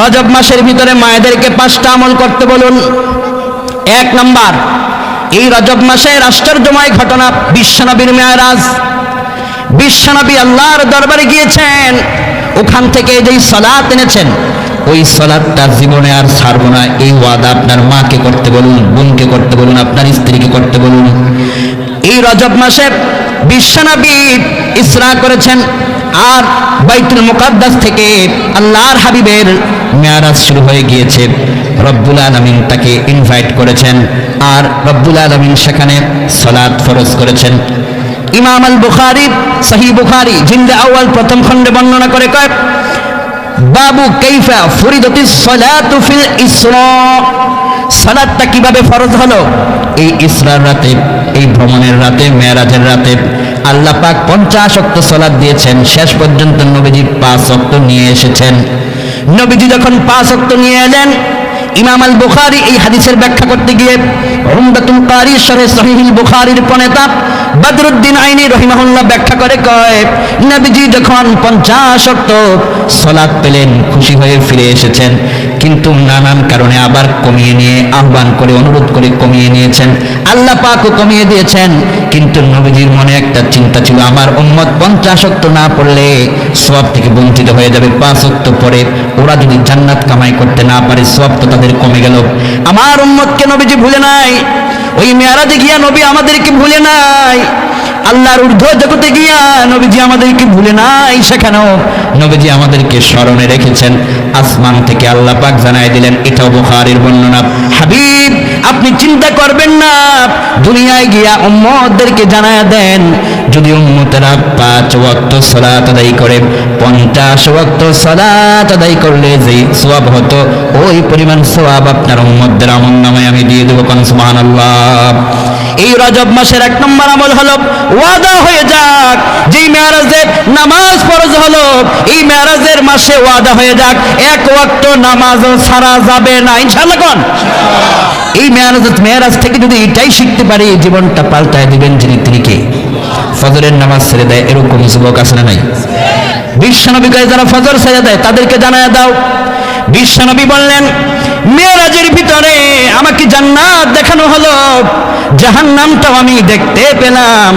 রজব মাসের ভিতরে মায়েদেরকে পাঁচটা আমল করতে বলুন। এক নাম্বার, এই রজব মাসের আশ্চর্যময় ঘটনা বিশ্বনবীর মেয়ারাজ। বিশ্বনবী আল্লাহর দরবারে গিয়েছেন, ওখান থেকে যেই সলাৎ এনেছেন ওই সলাৎটা জীবনে আর ছাড়বো না। এই ওয়াদা আপনার মাকে করতে বলুন, বোনকে করতে বলুন, আপনার স্ত্রীকে করতে বলুন। এই রজব মাসে বিশ্বনবী ইসরা করেছেন আর বাইতুল মুকাদ্দাস থেকে আল্লাহর হাবিবের মেয়ারাজ শুরু হয়ে গিয়েছে। রব্বুল আলমিন তাকে ইনভাইট করেছেন আর রব্বুল আলমিন সেখানে সলাদ ফরজ করেছেন। ইমাম আল বুখারি সহি বুখারি, জিন্দে আউয়াল প্রথম খণ্ডে বর্ণনা করে কয় বাবু কাইফা ফরিদতি সালাতু ফিল ইসরা। সালাতটা কীভাবে ফরজ হলো? এই ইসরার রাতে, এই ভ্রমণের রাতে মেরাজের রাতে আল্লাহ পাক পঞ্চাশ অক্ত সলাদ দিয়েছেন। শেষ পর্যন্ত নবীজি পাঁচ অক্ত নিয়ে এসেছেন। নবীজি যখন পাঁচ অক্ত নিয়ে এলেন ইমাম আল বুখারি এই হাদিসের ব্যাখ্যা করতে গিয়ে উমদাতুল কারি সরে সহিহুল বুখারীর প্রণেতা বদরুদ্দিন আইনি রহিমাহুল্লাহ ব্যাখ্যা করে, কয়, নবীজি যখন পঞ্চাশ অক্ত সলাৎ পেলেন, খুশি হয়ে ফিরে এসেছেন, কিন্তু নানান কারণে আবার কমিয়ে নিয়ে, আহ্বান করে, অনুরোধ করে কমিয়ে নিয়েছেন, আল্লাহ পাকও কমিয়ে দিয়েছেন, কিন্তু নবীজির মনে একটা চিন্তা ছিল, আমার উম্মত পঞ্চাশ অক্ত না পড়লে সব থেকে বঞ্চিত হয়ে যাবে, পাঁচ অক্ত পরে ওরা যদি জান্নাত কামাই করতে না পারে সব তো তাদের কমে গেল। আমার উম্মতকে নবীজি ভুলে নাই। ওই মেয়ারাজে গিয়া নবী আমাদেরকে ভুলে নাই। আল্লাহর ঊর্ধ্ব জগতে গিয়া নবীজি আমাদেরকে ভুলে নাই সেখানেও। নবীজি আমাদেরকে স্মরণে রেখেছেন। আসমান থেকে আল্লাহ পাক জানাই দিলেন, এটাও বুখারীর বর্ণনা। হাবিব, আপনি চিন্তা করবেন না। দুনিয়ায় গিয়া উম্মতদেরকে জানায় দেন। যদি উম্মতেরা পাঁচ ওয়াক্ত সালাত আদায় করে, পঞ্চাশ ওয়াক্ত সালাত আদায় করলে যে সোয়াব হতো, ওই পরিমাণ সোয়াব আপনার উম্মতদের আমল নামে আমি দিয়ে দেবো কোন সুবহানাল্লাহ। এই রজব মাসের এক নম্বর আমল হলো, ওয়াদা হয়ে যাক, যেই মেয়ারাজের নামাজ ফরজ হলো, এই মেয়ারাজের মাসে ওয়াদা হয়ে যাক, এক ওয়াক্ত নামাজ ছাড়া যাবে না, ইনশাআল্লাহ কোন? এই মেয়ারাজ মেয়ারাজ থেকে যদি এটাই শিখতে পারি, জীবনটা পাল্টায় দিবেন যিনি তিনি কে? ফজরের নামাজ ছেড়ে দেয়, এরকম যুবক আছে না নাই? বিশ্বনবী কাজে যারা ফজর ছেড়ে দেয়, তাদেরকে জানায় দাও। বিশ্বনবী বললেন, মেয়েরাজের ভিতরে আমাকে জান্নাত দেখানো হলো জাহান নামটাও আমি দেখতে পেলাম।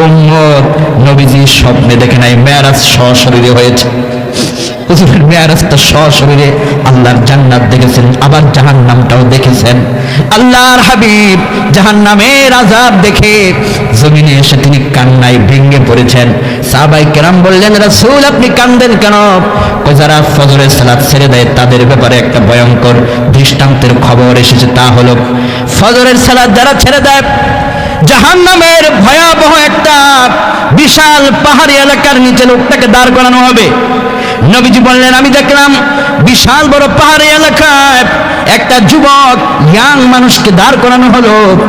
ওম্মত নবীজি স্বপ্নে দেখে নাই, মেয়ারাজ সশরীরে হয়েছে। হুজুরের মেয়ারাজটা সশরীরে আল্লাহর জান্নাত দেখেছেন, আবার জাহান্নামটাও দেখেছেন। আল্লাহর হাবিব জাহান্নামের আজাব দেখে জমিনে এসে তিনি কান্নায় ভেঙে পড়েছেন। সাহাবাই কেরাম বললেন, রাসূল, আপনি কান্দেন কেন? যারা ফজরের সালাত ছেড়ে দেয়, তাদের ব্যাপারে একটা ভয়ঙ্কর দৃষ্টান্তের খবর এসেছে, তা হলো ফজরের সালাত যারা ছেড়ে দেয়, জাহান্নামের ভয়াবহ একটা বিশাল পাহাড়ি এলাকার নিচে লোকটাকে দাঁড় করানো হবে। নবীজি বললেন, আমি দেখলাম বিশাল বড় পাহাড়ি এলাকায় একটা যুবক ইয়াং মানুষকে দাঁড় করানো হলো।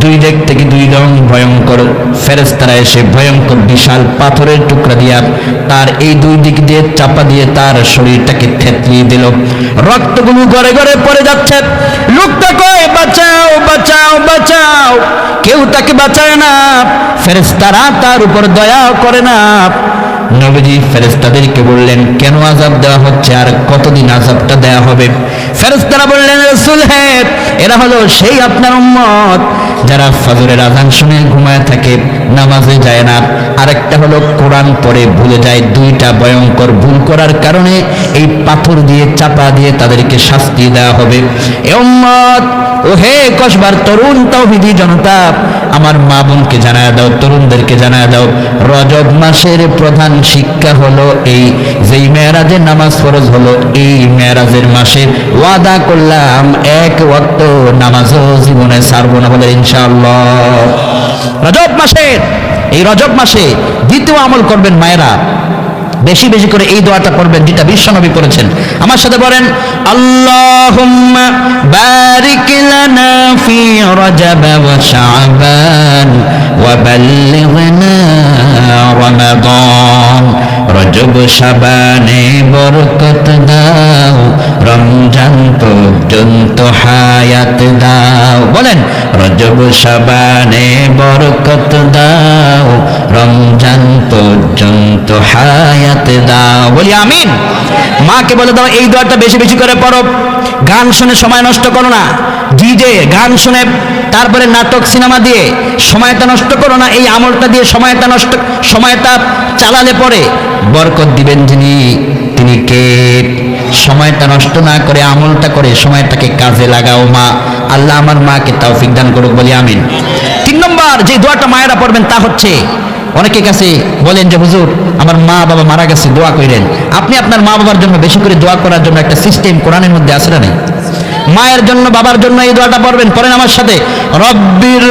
দুই দিক থেকে দুই রং ভয়ঙ্কর। ফেরেস্তারা এসে ভয়ঙ্কর বিশাল পাথরের টুকরা দিয়া তার এই দুই দিক দিয়ে চাপা দিয়ে তার শরীরটাকে থেতলিয়ে দিল। রক্তগুলো গড়ে গড়ে পড়ে যাচ্ছে। লোকটা কয়, বাঁচাও বাঁচাও বাঁচাও। কেউ তাকে বাঁচায় না। ফেরেস্তারা তার উপর দয়া করে না। নবীজি ফেরেস্তাদেরকে বললেন, কেন আজাব দেওয়া হচ্ছে আর কতদিন আজাবটা দেওয়া হবে? ফেরেস্তারা বললেন, রসুল হ্যাঁ এরা হলো সেই আপনার উম্মত। যারা ফজরের আজান শুনে ঘুমায় থাকে, নামাজে যায় না। আরেকটা হলো, কোরআন পড়ে ভুলে যায়। দুইটা ভয়ঙ্কর ভুল করার কারণে এই পাথর দিয়ে, চাপা দিয়ে তাদেরকে শাস্তি দেওয়া হবে। ও হে কসবার তরুণ তৌহিদি জনতা, আমার মা বোনকে জানায় দাও, তরুণদেরকে জানায় দাও। রজব মাসের প্রধান শিক্ষা হলো এই, যেই মেয়েরাজের নামাজ ফরজ হলো, এই মেয়েরাজের মাসে ওয়াদা করলাম, এক ওয়াক্ত নামাজও জীবনে ছাড়বো না বলে রজব মাসের এই রজব মাসে দ্বিতীয় আমল করবেন মায়েরা। বেশি বেশি করে এই দোয়াটা করবেন যেটা বিশ্বনবী করেছেন। আমার সাথে বলেন আল্লাহ বারিক রজব শাবানে বরকত দাও, রমজান পর্যন্ত হায়াত দাও। বলেন, রজব শাবানে বরকত দাও, রমজান পর্যন্ত হায়াত দাও। বলি আমিন। মাকে বলে দাও, এই দোয়াটা বেশি বেশি করে পড়ো। গান শুনে সময় নষ্ট করো না। ডিজে গান শুনে তারপরে নাটক, সিনেমা দিয়ে সময়টা নষ্ট করো না। এই আমলটা দিয়ে সময়টা নষ্ট, সময়টা চালালে পরে। বরকত দিবেন যিনি, তিনি কে? সময়টা নষ্ট না করে, আমলটা করে, সময়টাকে কাজে লাগাও মা। আল্লাহ আমার মাকে তৌফিক দান করুক, বলি আমিন। তিন নম্বর, যে দোয়াটা মায়েরা পড়বেন তা হচ্ছে অনেকের কাছে বলেন যে, হুজুর, আমার মা বাবা মারা গেছে, দোয়া করেন আপনি আপনার মা বাবার জন্য বেশি করে দোয়া করার জন্য একটা সিস্টেম কোরআনের মধ্যে আসে না নেই? মায়ের জন্য, বাবার জন্য এই দোয়াটা পড়বেন, পড়েন আমার সাথে। রব্বির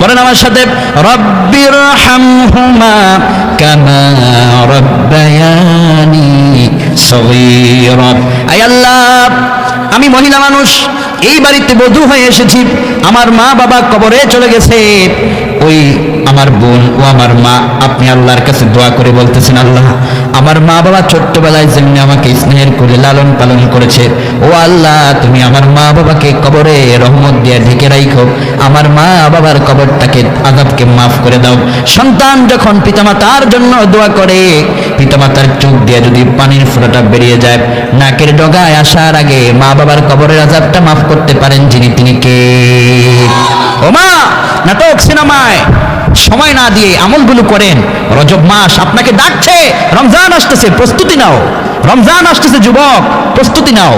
পড়েন আমার সাথে রব্বির আল্লাহ, আমি মহিলা মানুষ, এই বাড়িতে বধূ হয়ে এসেছি, আমার মা বাবা কবরে চলে গেছে, ওই আমার বোন ও আমার মা, আপনি আল্লাহর কাছে দোয়া করে বলতেছেন, আল্লাহ, আমার মা বাবা ছোট্টবেলায় যেমনি আমাকে স্নেহের করে লালন পালন করেছে, ও আল্লাহ, তুমি আমার মা বাবাকে কবরে রহমত দিয়ে ঢেকে রাখো আমার মা বাবার কবরটাকে আজাবকে মাফ করে দাও। সন্তান যখন পিতামাতার জন্য দোয়া করে, পিতামাতার চোখ দিয়ে যদি পানির ফোঁটাটা বেরিয়ে যায়, নাকের ডগায় আসার আগে মা বাবার কবরের আজাবটা মাফ করতে পারেন যিনি তিনি কে? ও মা, নাটক সিনেমায় সময় না দিয়ে আমলগুলো করেন। রজব মাস আপনাকে ডাকছে, রমজান আসতেছে, প্রস্তুতি নাও। রমজান আসতেছে, যুবক, প্রস্তুতি নাও।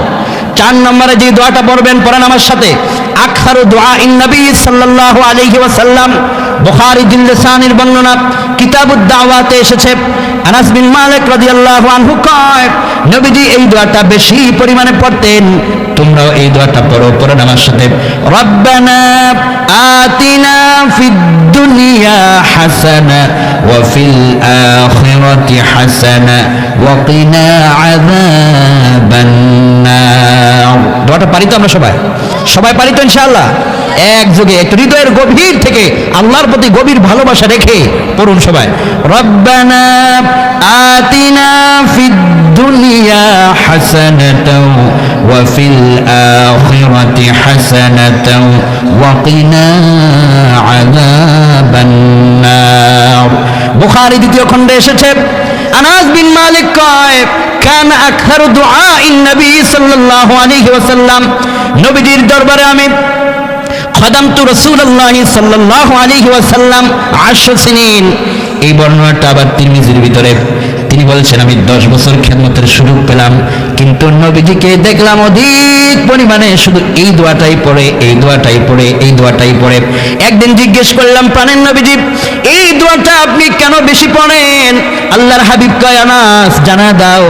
চার নম্বরে যে দোয়াটা পড়বেন, পড়েন আমার সাথে। আখারু দোয়া ইন নবী সাল্লাল্লাহু আলাইহি ওয়াসাল্লাম। বুখারী জিল্লাসানির বর্ণনা, কিতাবুদ দাওয়াতে এসেছে। আনাস বিন মালিক রাদিয়াল্লাহু আনহু কয়, নবীজি এই দোয়াটা বেশি পরিমাণে পড়তেন। তোমরাও এই দোয়াটা পড়ো, পড়েন আমার সাথে। রব্বানা আতিনা ফিদ দুনিয়া হাসানা, ওয়া ফিল আখিরাতি হাসানা, ওয়া কিনা দোয়াটা পারি তো আমরা সবাই। সবাই পারি তো ইনশাআল্লাহ একযোগে একটু হৃদয়ের গভীর থেকে আল্লাহর প্রতি গভীর ভালোবাসা রেখে পড়ুন সবাই। রব্বানা আতিনা ফিদ দুনিয়া হাসানাতাও আখিরাতি হাসানাতাও ওয়া কিনা আযাবান নার বুখারী দ্বিতীয় খণ্ডে এসেছে, আনাস বিন মালিক কয়, কান আকথারু দুআ ইন নবী সাল্লাল্লাহু আলাইহি ওয়াসাল্লাম। নবীজির দরবারে আমি, খদামতু রাসূলুল্লাহ সাল্লাল্লাহু আলাইহি ওয়াসাল্লাম আশর সিনিন। এই বর্ণনাটা আবার তিরমিজির ভিতরে তিনি বলছেন, আমি দশ বছর খেদমতের সুযোগ পেলাম, কিন্তু নবীজিকে দেখলাম অধিক পরিমাণে শুধু এই দোয়াটাই পড়ে, এই দোয়াটাই পড়ে, এই দোয়াটাই পড়ে। একদিন জিজ্ঞেস করলাম, প্রাণের নবীজি, এই দোয়াটা আপনি কেন বেশি পড়েন? আল্লাহর হাবিব কয়, আনাস, জানা দাও,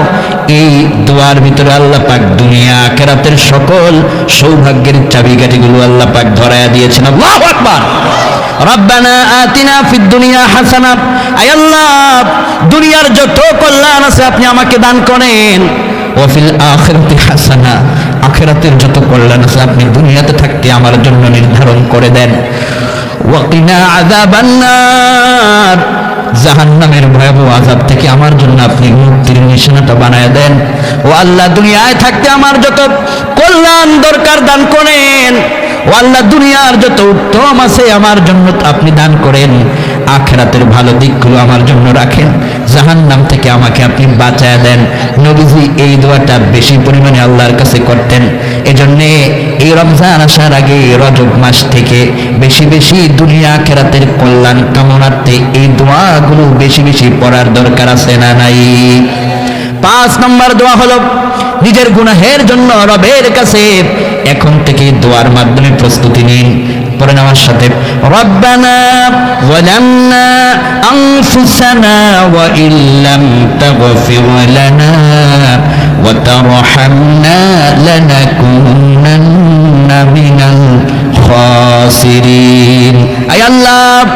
এই দোয়ার ভিতরে আল্লাহ পাক দুনিয়া কেরাতের সকল সৌভাগ্যের চাবিকাঠিগুলো আল্লাহ পাক ধরায়া দিয়েছেন। আল্লাহু আকবার। রব্বানা আতিনা ফিদ দুনিয়া হাসানা। আয় আল্লাহ, দুনিয়ার যত কল্যাণ আছে আপনি আমাকে দান করেন। ওয়াফিল আখিরাতি হাসানা, আখিরাতের যত কল্যাণ আছে আপনি দুনিয়াতে থাকতে আমার জন্য নির্ধারণ করে দেন। ওয়াকিনা আযাবান নার জাহান্নামের ভয়াবহ আযাব থেকে আমার জন্য আপনি মুক্তির নিশানাটা বানায় দেন। ও আল্লাহ, দুনিয়ায় থাকতে আমার যত কল্যাণ দরকার দান করেন। ও আল্লাহ দুনিয়ার যত উত্তম আছে আমার জন্য আপনি দান করেন। আখেরাতের ভালো দিকগুলো আমার জন্য রাখেন। জাহান্নাম থেকে আমাকে আপনি বাঁচায় দেন। নবীজি এই দোয়াটা বেশি পরিমাণে আল্লাহর কাছে করতেন। এজন্যে এই রমজান আসার আগে রজব মাস থেকে বেশি বেশি দুনিয়া আখেরাতের কল্যাণ কামনার্থে এই দোয়াগুলো বেশি বেশি পড়ার দরকার আছে না নাই? পাঁচ নম্বর দোয়া হলো, নিজের গুনাহের জন্য রবের কাছে এখন থেকে দোয়ার মাধ্যমে প্রস্তুতি নিন। পরে আমার সাথে, রব্বানা ওয়ালামনা আনফুসানা ওয়া ইল্লাম তাগফির লানা ওয়া তারহামনা লানাকুনান্না মিনাল খাসিরিন। আয় আল্লাহ,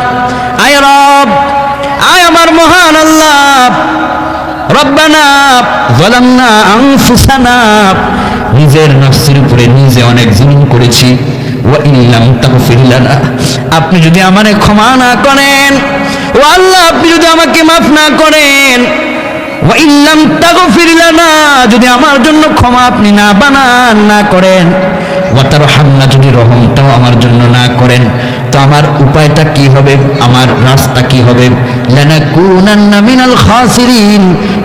আয় রব, আয় আমার মহান আল্লাহ রব্বানা জালামনা আনফুসানা। নিজের নফসের উপরে নিজে অনেক জুলুম করেছি। ওয়া ইল্লাম তাগফির লানা। আপনি যদি আমারে ক্ষমা না করেন, ও আল্লাহ, আপনি যদি আমাকে মাফ না করেন, ওয়া ইল্লাম তাগফির যদি আমার জন্য ক্ষমা আপনি না বানান, না করেন ওয়া তারহামনা যদি রহমটাও আমার জন্য না করেন। তো আমার উপায়টা কি হবে? আমার রাস্তা কি হবে?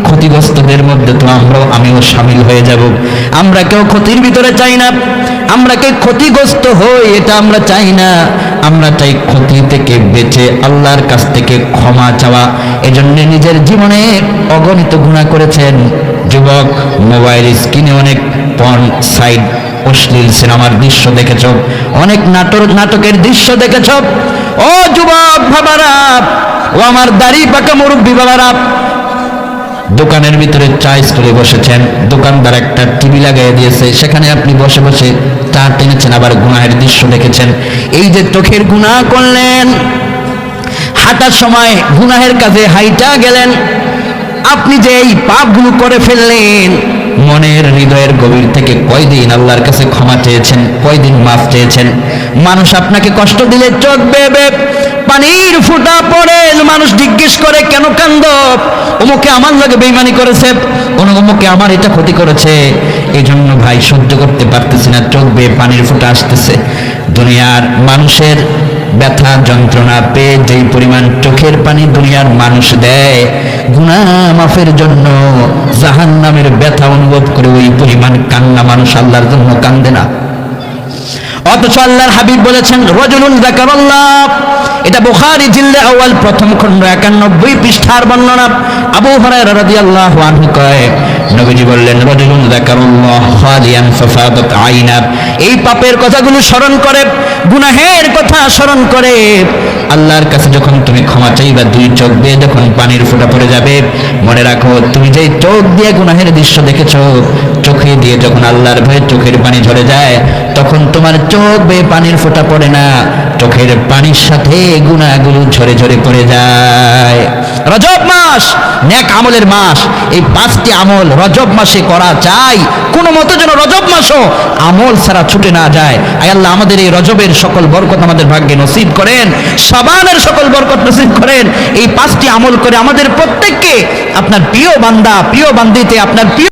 ক্ষতিগ্রস্তদের মধ্যে তো আমরাও, আমিও সামিল হয়ে যাব। আমরা কেউ ক্ষতির ভিতরে চাই না। আমরা কে ক্ষতিগ্রস্ত হই, এটা আমরা চাই না। আমরা চাই ক্ষতি থেকে বেঁচে, আল্লাহর কাছ থেকে ক্ষমা চাওয়া। এজন্য নিজের জীবনে অগণিত গুণা করেছেন। যুবক, মোবাইল স্ক্রিনে অনেক পর্ন সাইড অশ্লীল সিনেমার দৃশ্য দেখেছ, অনেক নাটক নাটকের দৃশ্য দেখেছ। ও যুবক বাবারা, ও আমার দাড়ি পাকা মুরব্বী বাবারা। দোকানের ভিতরে চা স্টলে বসেছেন, দোকানদার একটা টিভি লাগাই দিয়েছে, সেখানে আপনি বসে বসে চা টেনেছেন, আবার গুনাহের দৃশ্য দেখেছেন। এই যে চোখের গুনাহ করলেন, হাঁটার সময় গুনাহের কাজে হাইটা গেলেন, আপনি যে এই পাপগুলো করে ফেললেন মনের হৃদয়ের গভীর থেকে কয়দিন আল্লাহর কাছে ক্ষমা চেয়েছেন, কয়দিন মাফ চেয়েছেন? মানুষ আপনাকে কষ্ট দিলে চোখ বেবে পানির ফুটা পড়ে মানুষ জিজ্ঞেস করে, কেন কান্দ? অমুকে আমার লাগে বেইমানি করেছে। অমুকে আমার এটা ক্ষতি করেছে। এই জন্য ভাই, সহ্য করতে পারতেছি না চোখ বেয়ে পানির ফুটা আসতেছে। দুনিয়ার মানুষের ব্যথা, যন্ত্রণা পেয়ে যেই পরিমাণ চোখের পানি দুনিয়ার মানুষ দেয়, গুনাহ মাফের জন্য জাহান নামের ব্যথা অনুভব করে ওই পরিমাণ কান্না মানুষ আল্লাহর জন্য কান্দে না। অথচ আল্লাহর হাবিব বলেছেন, রজুলুন যাকারাল্লাহ। এটা বুখারী জিল্লে আউয়াল, প্রথম খণ্ড 91 পৃষ্ঠার বর্ণনা। আবু হুরায়রা রাদিয়াল্লাহু আনহু কয়, নবীজি বললেন, রজুলুন যাকারাল্লাহ খালিয়ান ফাফাদাত আইনা এই পাপের কথাগুলো স্মরণ করে, গুনাহের কথা স্মরণ করে, আল্লাহর কাছে যখন তুমি ক্ষমা চাইবা, দুই চোখ দিয়ে যখন পানির ফোঁটা পড়ে যাবে, মনে রাখো, তুমি যেই চোখ দিয়ে গুনাহের দৃশ্য দেখেছ, চোখে দিয়ে যখন আল্লাহর ভয়ে চোখের পানি ঝরে যায় তখন তোমার চোখ বেয়ে পানির ফোঁটা পড়ে না, চোখের পানির সাথে গুনাহগুলো ঝরে ঝরে পড়ে যায়। রজব মাস, নেক আমলের মাস, এই পাঁচটি আমল রজব মাসে করা চাই। কোনো মতো যেন রজব মাসও আমল ছাড়া ছুটে না যায়। আয় আল্লাহ, আমাদের এই রজবের সকল বরকত আমাদের ভাগ্যে নসিব করেন। সবানের সকল বরকত নসিব করেন। এই পাঁচটি আমল করে আমাদের প্রত্যেককে আপনার প্রিয় বান্দা, প্রিয় বান্দিতে আপনার প্রিয়